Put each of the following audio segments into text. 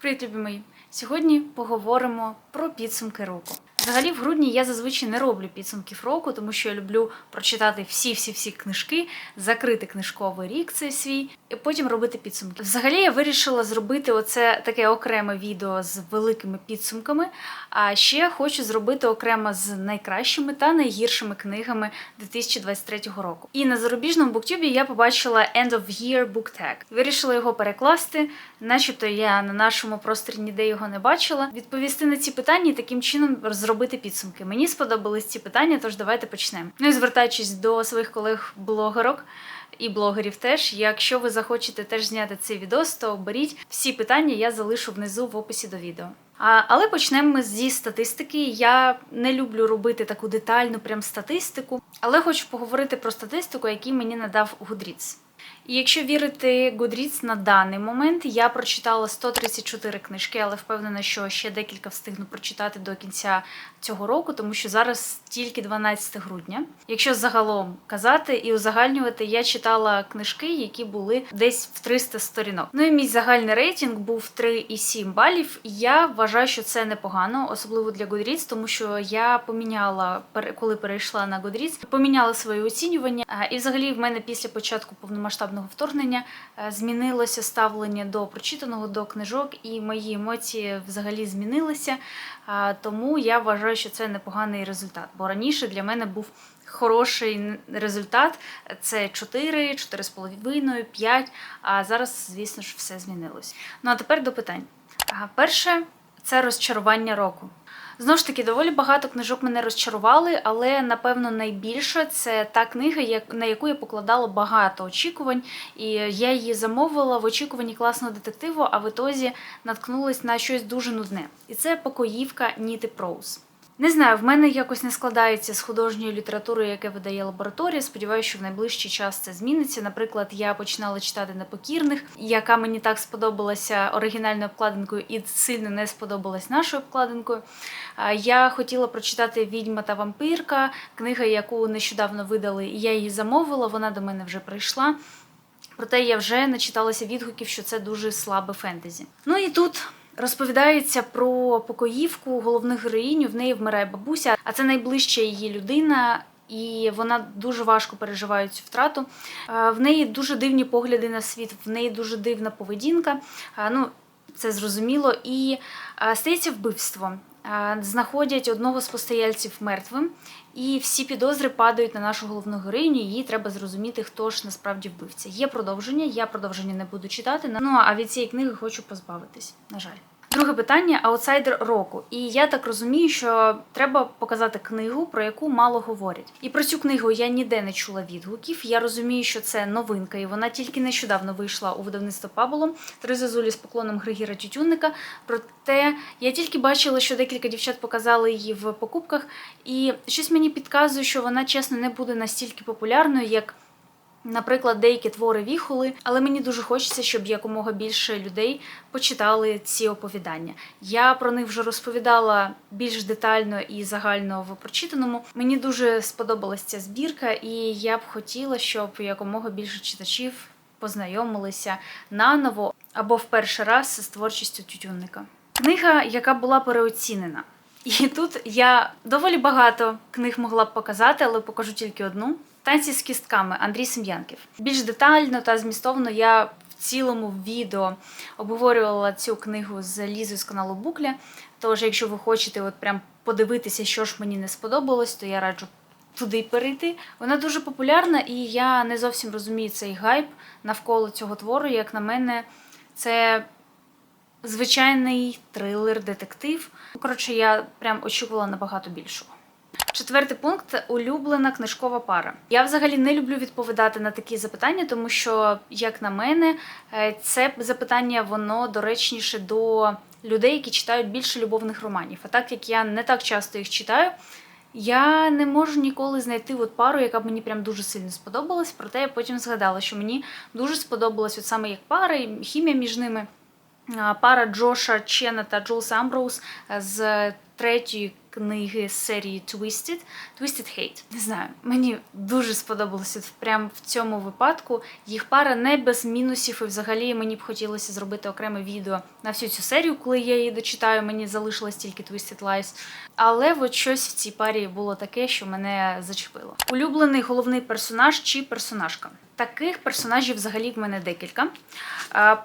Привіт, любі мої! Сьогодні поговоримо про підсумки року. Взагалі, в грудні я зазвичай не роблю підсумків року, тому що я люблю прочитати всі-всі-всі книжки, закрити книжковий рік цей свій, потім робити підсумки. Взагалі, я вирішила зробити оце таке окреме відео з великими підсумками. А ще хочу зробити окремо з найкращими та найгіршими книгами 2023 року. І на зарубіжному буктюбі я побачила End of Year Book Tag. Вирішила його перекласти, начебто я на нашому просторі ніде його не бачила. Відповісти на ці питання і таким чином зробити підсумки. Мені сподобались ці питання, тож давайте почнемо. Ну і звертаючись до своїх колег-блогерок. І блогерів теж. Якщо ви захочете теж зняти цей відос, то беріть всі питання, я залишу внизу в описі до відео. А, але почнемо ми зі статистики. Я не люблю робити таку детальну прям статистику, але хочу поговорити про статистику, яку мені надав Goodreads. Якщо вірити Goodreads на даний момент, я прочитала 134 книжки, але впевнена, що ще декілька встигну прочитати до кінця цього року, тому що зараз тільки 12 грудня. Якщо загалом казати і узагальнювати, я читала книжки, які були десь в 300 сторінок. Ну і мій загальний рейтинг був 3,7 балів. Я вважаю, що це непогано, особливо для Goodreads, тому що я поміняла коли перейшла на Goodreads, поміняла своє оцінювання. І взагалі в мене після початку повномасштабного вторгнення е, змінилося ставлення до прочитаного, до книжок, і мої емоції взагалі змінилися. Тому я вважаю, що це непоганий результат. Бо раніше для мене був хороший результат. Це 4, 4,5, 5, а зараз, звісно ж, все змінилось. Ну а тепер до питань. Перше це розчарування року. Знову ж таки, доволі багато книжок мене розчарували, але напевно найбільше це та книга, на яку я покладала багато очікувань, і я її замовила в очікуванні класного детективу, а в ітозі наткнулась на щось дуже нудне. І це покоївка Ніти Проуз. Не знаю, в мене якось не складається з художньою літературою, яке видає лабораторія. Сподіваюся, що в найближчий час це зміниться. Наприклад, я починала читати непокірних, яка мені так сподобалася оригінальною обкладинкою і сильно не сподобалась нашою обкладинкою. Я хотіла прочитати Відьма та вампирка, книга, яку нещодавно видали, і я її замовила. Вона до мене вже прийшла. Проте я вже начиталася відгуків, що це дуже слабе фентезі. Ну і тут розповідається про покоївку, головну героїню. В неї вмирає бабуся, а це найближча її людина. І вона дуже важко переживає цю втрату. Е, В неї дуже дивні погляди на світ, в неї дуже дивна поведінка. Е, Ну, це зрозуміло. І е, стається вбивство. Знаходять одного з постояльців мертвим, і всі підозри падають на нашу головну героїню. Їй треба зрозуміти, хто ж насправді вбивця. Є продовження. Я продовження не буду читати. Ну а від цієї книги хочу позбавитись. На жаль. Друге питання аутсайдер року. І я так розумію, що треба показати книгу, про яку мало говорять. І про цю книгу я ніде не чула відгуків. Я розумію, що це новинка, і вона тільки нещодавно вийшла у видавництво Паболо Три зозулі з поклоном Григіра Тютюнника. Проте я тільки бачила, що декілька дівчат показали її в покупках, і щось мені підказує, що вона чесно не буде настільки популярною, як. Наприклад, деякі твори віхоли, але мені дуже хочеться, щоб якомога більше людей почитали ці оповідання. Я про них вже розповідала більш детально і загально в прочитаному. Мені дуже сподобалась ця збірка, і я б хотіла, щоб якомога більше читачів познайомилися наново або в перший раз з творчістю тютюнника. Книга, яка була переоцінена. І тут я доволі багато книг могла б показати, але покажу тільки одну. Танці з кістками Андрій Сем'янків. Більш детально та змістовно я в цілому відео обговорювала цю книгу з Лізою з каналу Букля. Тож, якщо ви хочете от прям подивитися, що ж мені не сподобалось, то я раджу туди перейти. Вона дуже популярна, і я не зовсім розумію цей гайп навколо цього твору. Як на мене, це звичайний трилер, детектив. Коротше, я прям очікувала набагато більшого. Четвертий пункт улюблена книжкова пара. Я взагалі не люблю відповідати на такі запитання, тому що, як на мене, е, це запитання воно доречніше до людей, які читають більше любовних романів. А так як я не так часто їх читаю, я не можу ніколи знайти от пару, яка б мені прям дуже сильно сподобалась. Проте я потім згадала, що мені дуже сподобалась от саме як пара, і хімія між ними. Пара Джоша Чена та Джулса Амброуз з третьої книги з серії Twisted, Twisted Hate. Не знаю, мені дуже сподобалося прямо в цьому випадку. Їх пара не без мінусів, і взагалі мені б хотілося зробити окреме відео на всю цю серію, коли я її дочитаю. Мені залишилось тільки Twisted Lies. Але от щось в цій парі було таке, що мене зачепило. Улюблений головний персонаж чи персонажка. Таких персонажів взагалі в мене декілька.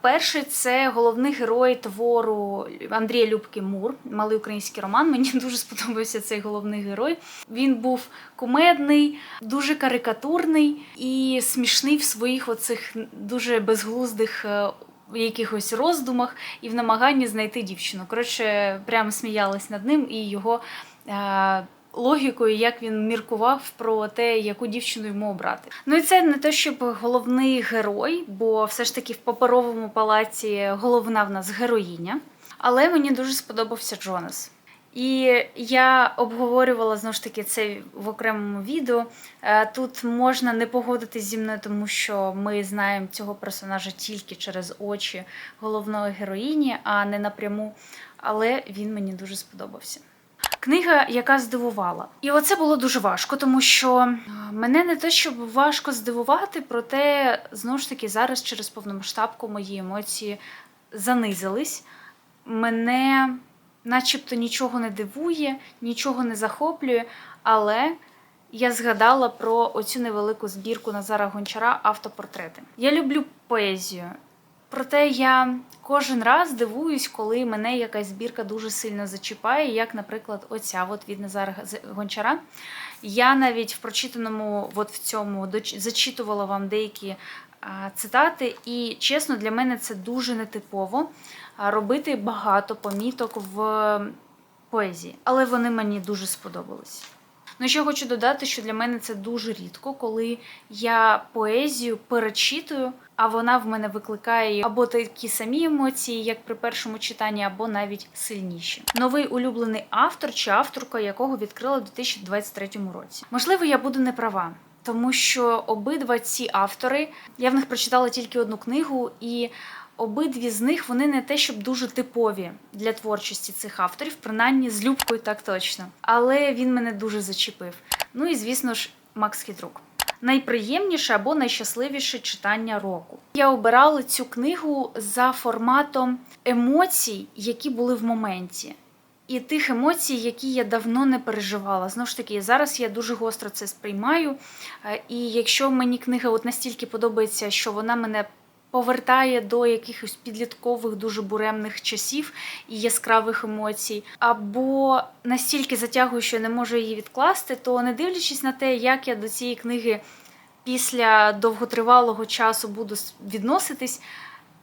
Перший це головний герой твору Андрія Любки Мур, малий український роман. Мені дуже сподобався цей головний герой. Він був кумедний, дуже карикатурний і смішний в своїх оцих дуже безглуздих. е, Якихось роздумах і в намаганні знайти дівчину. Коротше, прямо сміялась над ним і його е, логікою, як він міркував про те, яку дівчину йому обрати. Ну і це не те, щоб головний герой, бо все ж таки в паперовому палаці головна в нас героїня. Але мені дуже сподобався Джонас. І я обговорювала знову ж таки це в окремому відео. Е, Тут можна не погодитись зі мною, тому що ми знаємо цього персонажа тільки через очі головної героїні, а не напряму. Але він мені дуже сподобався. Книга, яка здивувала. І оце було дуже важко, тому що е, мене не те, щоб важко здивувати, проте знову ж таки зараз через повномасштабку мої емоції занизились. Мене начебто нічого не дивує, нічого не захоплює, але я згадала про оцю невелику збірку Назара Гончара автопортрети. Я люблю поезію. Проте я кожен раз дивуюсь, коли мене якась збірка дуже сильно зачіпає, як, наприклад, оця от від Назара Гончара. Я навіть в прочитаному, от в цьому зачитувала вам деякі цитати, і чесно, для мене це дуже нетипово робити багато поміток в поезії, але вони мені дуже сподобались. Ну, ще хочу додати, що для мене це дуже рідко, коли я поезію перечитую, а вона в мене викликає або такі самі емоції, як при першому читанні, або навіть сильніші. Новий улюблений автор чи авторка, якого відкрила у 2023 році. Можливо, я буду не права. Тому що обидва ці автори, я в них прочитала тільки одну книгу, і обидві з них вони не те, щоб дуже типові для творчості цих авторів, принаймні з Любкою так точно. Але він мене дуже зачепив. Ну і звісно ж, Макс Хідрук. Найприємніше або найщасливіше читання року. Я обирала цю книгу за форматом емоцій, які були в моменті. І тих емоцій, які я давно не переживала. Знову ж таки, зараз я дуже гостро це сприймаю. Е, І якщо мені книга от настільки подобається, що вона мене повертає до якихось підліткових дуже буремних часів і яскравих емоцій, або настільки затягую, що не можу її відкласти, то не дивлячись на те, як я до цієї книги після довготривалого часу буду відноситись,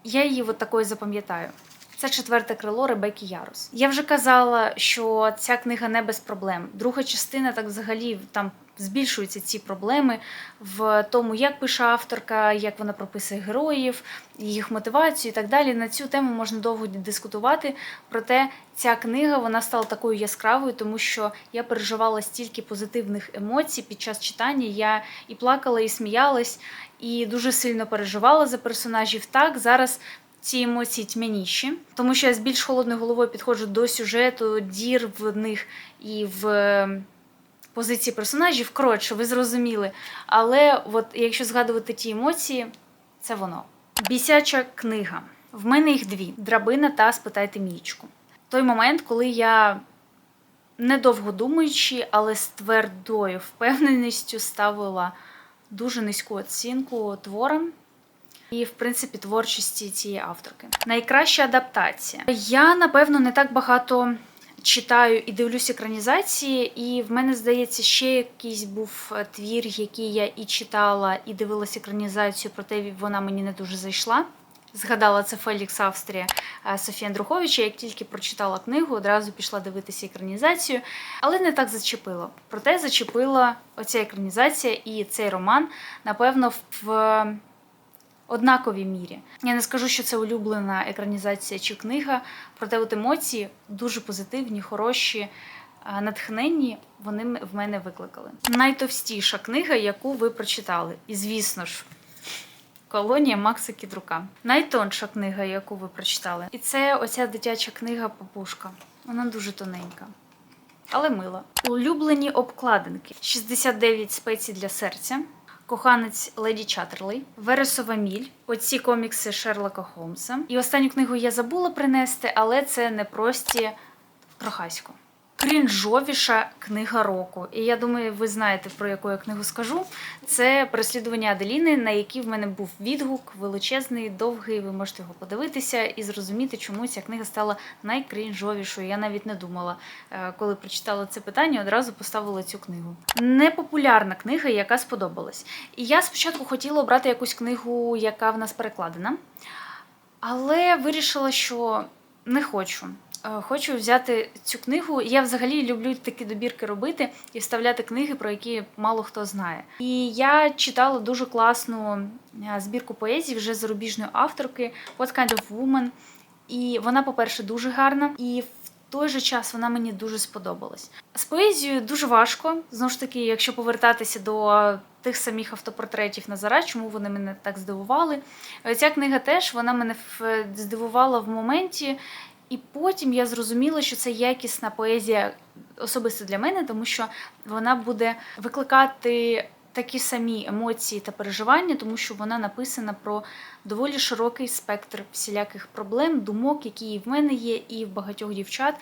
я її от такою запам'ятаю. Це четверте крило Ребекки Ярус. Я вже казала, що ця книга не без проблем. Друга частина так взагалі там збільшуються ці проблеми в тому, як пише авторка, як вона прописує героїв, їх мотивацію і так далі. На цю тему можна довго дискутувати. Проте ця книга вона стала такою яскравою, тому що я переживала стільки позитивних емоцій під час читання. Я і плакала, і сміялась, і дуже сильно переживала за персонажів. Так зараз ці емоції тьмяніші, тому що я з більш холодною головою підходжу до сюжету, дір в них і в позиції персонажів. Коротше, ви зрозуміли. Але от якщо згадувати ті емоції, це воно. Бісяча книга. В мене їх дві: драбина та спитайте мічку. Той момент, коли я недовго думаючи, але з твердою впевненістю ставила дуже низьку оцінку творам. І, в принципі, творчості цієї авторки. Найкраща адаптація. Я, напевно, не так багато читаю і дивлюсь екранізації, і в мене, здається, ще якийсь був е, твір, який я і читала, і дивилась екранізацію, проте вона мені не дуже зайшла. Згадала це Фелікс Австрія е, Софія Андруховича. Як тільки прочитала книгу, одразу пішла дивитися екранізацію, але не так зачепило. Проте зачепила оця екранізація і цей роман, напевно, в однаковій мірі. Я не скажу, що це улюблена екранізація чи книга, проте от емоції дуже позитивні, хороші, натхненні вони в мене викликали. Найтовстіша книга, яку ви прочитали. І звісно ж. Колонія Макса Кідрука. Найтонша книга, яку ви прочитали. І це оця дитяча книга Папушка. Вона дуже тоненька. але мила. Улюблені обкладинки: 69 спецій для серця. Коханець Леді Чаттерлей, Вересова міль, оці комікси Шерлока Холмса. І останню книгу я забула принести, але це не прості Прохасько. Крінжовіша книга року. І я думаю, ви знаєте, про яку я книгу скажу. Це переслідування Аделіни, на який в мене був відгук величезний, довгий. Ви можете його подивитися і зрозуміти, чому ця книга стала найкрінжовішою. Я навіть не думала, е, коли прочитала це питання, одразу поставила цю книгу. Непопулярна книга, яка сподобалась. І я спочатку хотіла обрати якусь книгу, яка в нас перекладена, але вирішила, що не хочу. Е, Хочу взяти цю книгу. Я взагалі люблю такі добірки робити і вставляти книги, про які мало хто знає. І я читала дуже класну е, збірку поезії вже зарубіжної авторки What Kind of Woman. І вона, по-перше, дуже гарна, і в той же час вона мені дуже сподобалась. З поезією дуже важко. Знову ж таки, якщо повертатися до тих самих автопортретів Назара, чому вони мене так здивували. Е, Ця книга теж вона мене здивувала в моменті. І потім я зрозуміла, що це якісна поезія особисто для мене, тому що вона буде викликати такі самі емоції та переживання, тому що вона написана про доволі широкий спектр всіляких проблем, думок, які і в мене є, і в багатьох дівчат.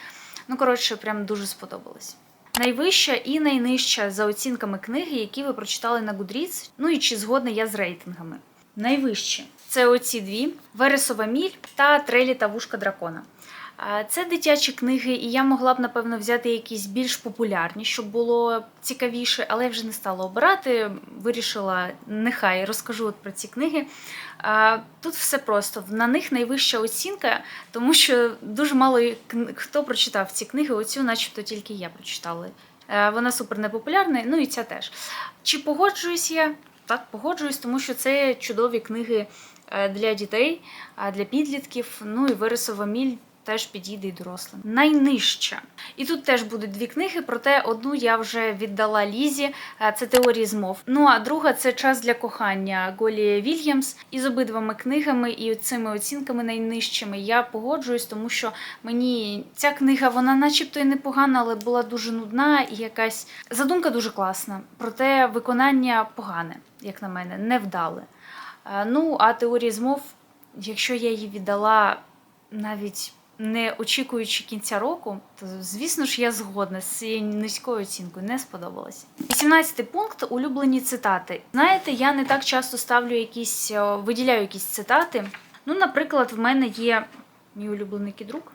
Ну, коротше, прям дуже сподобалось. Найвища і найнижча за оцінками книги, які ви прочитали на Goodreads, ну і чи згодна я з рейтингами. Найвище це оці дві: Вересова міль та Трелі та вушка дракона. Це дитячі книги, і я могла б, напевно, взяти якісь більш популярні, щоб було цікавіше, але я вже не стала обирати. Вирішила, нехай розкажу от про ці книги. Тут все просто. На них найвища оцінка, тому що дуже мало хто прочитав ці книги. Оцю, начебто, тільки я прочитала. Вона супер непопулярна, ну і ця теж. Чи погоджуюсь я? Так, погоджуюсь, тому що це чудові книги е, для дітей, для підлітків. Ну і Вересова міль теж підійде і дорослим. Найнижча. І тут теж будуть дві книги, проте одну я вже віддала Лізі. е, Це теорії змов. Ну а друга це час для кохання Голі Вільямс. І з обидвами книгами і цими оцінками найнижчими я погоджуюсь, тому що мені ця книга, вона начебто і непогана, але була дуже нудна і якась задумка дуже класна. Проте виконання погане, як на мене, невдале. Е, Ну, а теорії змов, якщо я її віддала навіть не очікуючи кінця року, то звісно ж я згодна з цією низькою оцінкою, не сподобалось. 18 пункт улюблені цитати. Знаєте, я не так часто ставлю якісь, виділяю якісь цитати. Ну, наприклад, в мене є мій улюблений кідрук.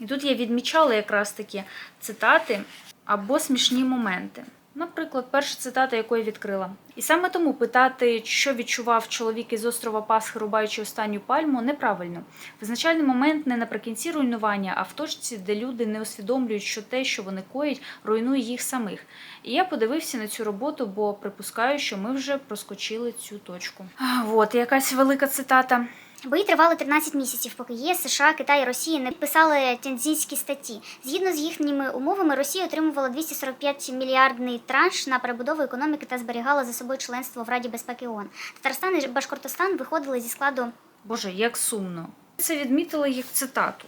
І тут я відмічала якраз такі цитати або смішні моменти. Наприклад, перша цитата, яку я відкрила. І саме тому питати, що відчував чоловік із острова Пасхи, рубаючи останню пальму, неправильно. Визначальний момент не наприкінці руйнування, а в точці, де люди не усвідомлюють, що те, що вони коять, руйнує їх самих. І я подивився на цю роботу, бо припускаю, що ми вже проскочили цю точку. От якась велика цитата. Бої тривали 13 місяців, поки ЄС, США, Китай і Росія не підписали тяньзінські статті. Згідно з їхніми умовами, Росія отримувала 245 мільярдний транш на перебудову економіки та зберігала за собою членство в Раді безпеки ООН. Татарстан і Башкортостан виходили зі складу Боже, як сумно. Це відмітила як цитату.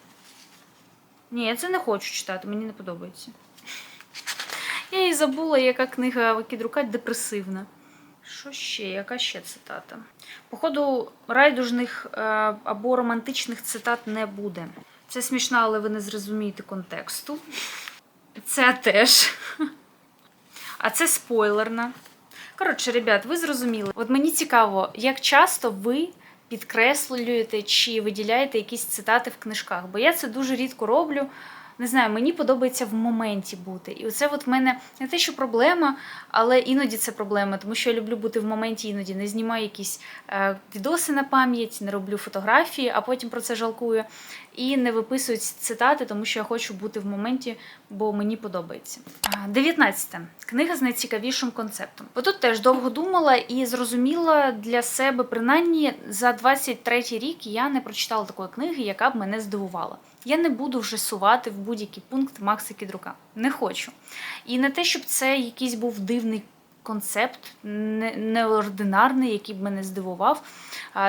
Ні, я це не хочу читати, мені не подобається. Я і забула, яка книга Кідрука депресивна. Що ще? Яка ще цитата? Походу, райдужних е, або романтичних цитат не буде. Це смішно, але ви не зрозумієте контексту. Це теж. А це спойлерна. Коротше, ребят, ви зрозуміли. От мені цікаво, як часто ви підкреслюєте чи виділяєте якісь цитати в книжках, бо я це дуже рідко роблю. Не знаю, мені подобається в моменті бути. І оце от в мене не те, що проблема, але іноді це проблема, тому що я люблю бути в моменті, іноді не знімаю якісь е, відоси на пам'ять, не роблю фотографії, а потім про це жалкую. І не виписую ці цитати, тому що я хочу бути в моменті, бо мені подобається. 19. Книга з найцікавішим концептом. Бо тут теж довго думала і зрозуміла для себе, принаймні за 23 рік я не прочитала такої книги, яка б мене здивувала. Я не буду вже сувати в будь-який пункт Макса Кідрука. Не хочу. І не те, щоб це якийсь був дивний концепт неординарний, який б мене здивував.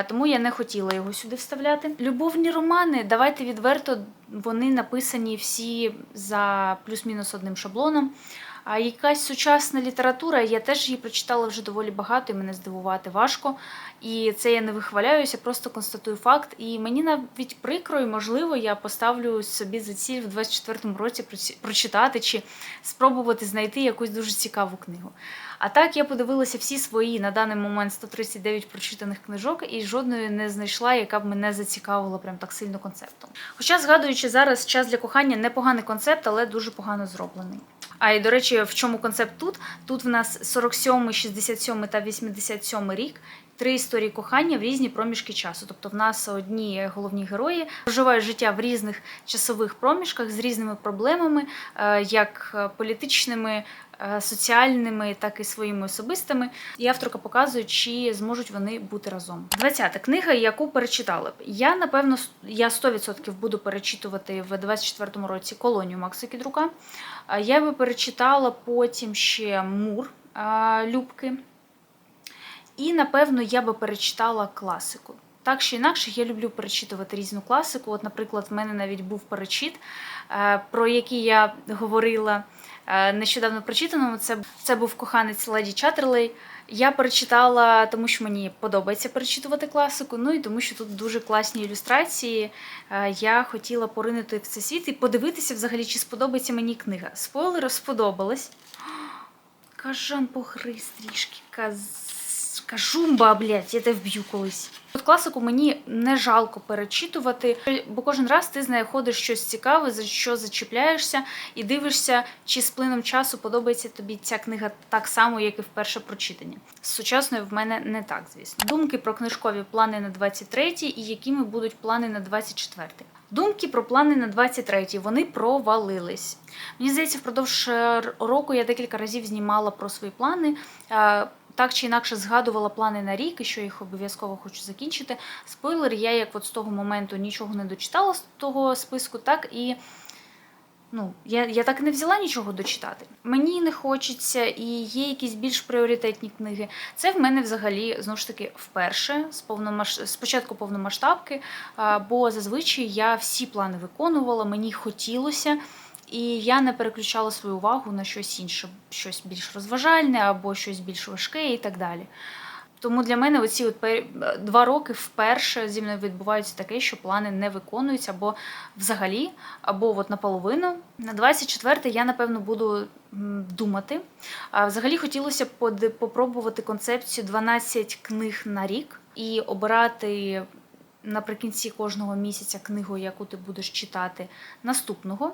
Тому я не хотіла його сюди вставляти. Любовні романи, давайте відверто, вони написані всі за плюс-мінус одним шаблоном. А якась сучасна література, я теж її прочитала вже доволі багато, і мене здивувати важко. І це я не вихваляюся, просто констатую факт. І мені навіть прикро, і можливо, я поставлю собі за ціль в 24-му році прочитати чи спробувати знайти якусь дуже цікаву книгу. А так я подивилася всі свої на даний момент 139 прочитаних книжок і жодної не знайшла, яка б мене зацікавила прям так сильно концептом. Хоча, згадуючи зараз час для кохання, непоганий концепт, але дуже погано зроблений. А і до речі, в чому концепт тут? Тут в нас 47, 67 та 87 рік. Три історії кохання в різні проміжки часу. Тобто, в нас одні головні герої проживають життя в різних часових проміжках з різними проблемами, е, як е, політичними, е, соціальними, так і своїми особистими. І авторка показує, чи зможуть вони бути разом. 20 книга, яку перечитала б. Я напевно я 100% буду перечитувати в 24-му році колонію Макса Кідрука. Я би перечитала потім ще Мур Любки. І, напевно, я би перечитала класику. Так чи інакше, я люблю перечитувати різну класику. От, наприклад, в мене навіть був перечит, е, про який я говорила е, нещодавно прочитаному. Це, це був коханець Леді Чатерлей. Я перечитала, тому що мені подобається перечитувати класику. Ну і тому, що тут дуже класні ілюстрації. Е, Я хотіла поринути в цей світ і подивитися взагалі, чи сподобається мені книга. Спойлер сподобалась. Кажан погриз трішки. Каз... Кажумба, блядь, я тебе вб'ю колись. От класику мені не жалко перечитувати, бо кожен раз ти знаходиш щось цікаве, за що зачіпляєшся, і дивишся, чи з плином часу подобається тобі ця книга так само, як і вперше прочитання. З сучасною в мене не так, звісно. Думки про книжкові плани на 23-й і якими будуть плани на 24-й. Думки про плани на 23-й, вони провалились. Мені здається, впродовж е, року я декілька разів знімала про свої плани. Так чи інакше згадувала плани на рік і що їх обов'язково хочу закінчити. Спойлер, я як от з того моменту нічого не дочитала з того списку, так і ну, я, я так і не взяла нічого дочитати. Мені не хочеться, і є якісь більш пріоритетні книги. Це в мене взагалі знову ж таки вперше з повномаш... з початку повномасштабки, бо зазвичай я всі плани виконувала, мені хотілося. І я не переключала свою увагу на щось інше, щось більш розважальне або щось більш важке і так далі. Тому для мене оці от два роки вперше зі мною відбувається таке, що плани не виконуються або взагалі, або от наполовину. На 24 я напевно буду думати. А взагалі хотілося б попробувати концепцію 12 книг на рік і обирати наприкінці кожного місяця книгу, яку ти будеш читати наступного.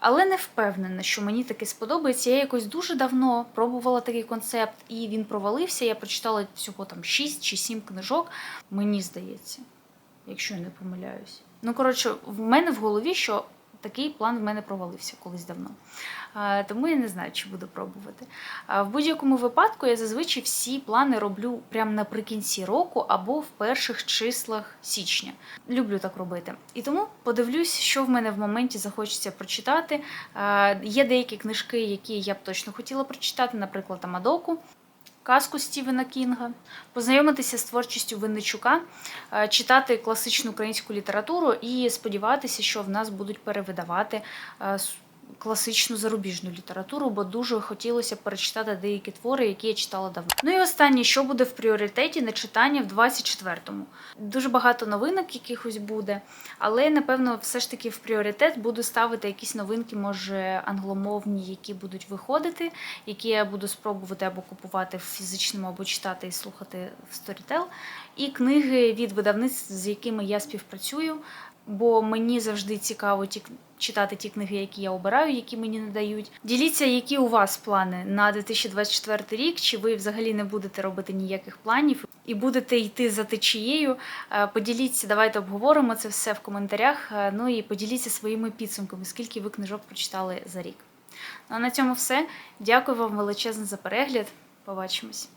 Але не впевнена, що мені таке сподобається. Я якось дуже давно пробувала такий концепт, і він провалився. Я прочитала всього там 6 чи 7 книжок. Мені здається, якщо я не помиляюсь. Ну, коротше, в мене в голові, що такий план в мене провалився колись давно. Тому я не знаю, чи буду пробувати. В будь-якому випадку я зазвичай всі плани роблю прямо наприкінці року або в перших числах січня. Люблю так робити. І тому подивлюсь, що в мене в моменті захочеться прочитати. Є деякі книжки, які я б точно хотіла прочитати, наприклад, Амадоку. Казку Стівена Кінга, познайомитися з творчістю Винничука, е, читати класичну українську літературу і сподіватися, що в нас будуть перевидавати е, класичну зарубіжну літературу, бо дуже хотілося перечитати деякі твори, які я читала давно. Ну і останнє, що буде в пріоритеті на читання в 24-му. Дуже багато новинок якихось буде, але напевно все ж таки в пріоритет буду ставити якісь новинки, може англомовні, які будуть виходити, які я буду спробувати або купувати в фізичному, або читати і слухати в Storytel. І книги від видавництв, з якими я співпрацюю. Бо мені завжди цікаво ті, читати ті книги, які я обираю, які мені надають. Діліться, які у вас плани на 2024 рік, чи ви взагалі не будете робити ніяких планів і будете йти за течією. Е, Поділіться, давайте обговоримо це все в коментарях. Е, Ну і поділіться своїми підсумками, скільки ви книжок прочитали за рік. Ну а на цьому все. Дякую вам величезно за перегляд. Побачимось.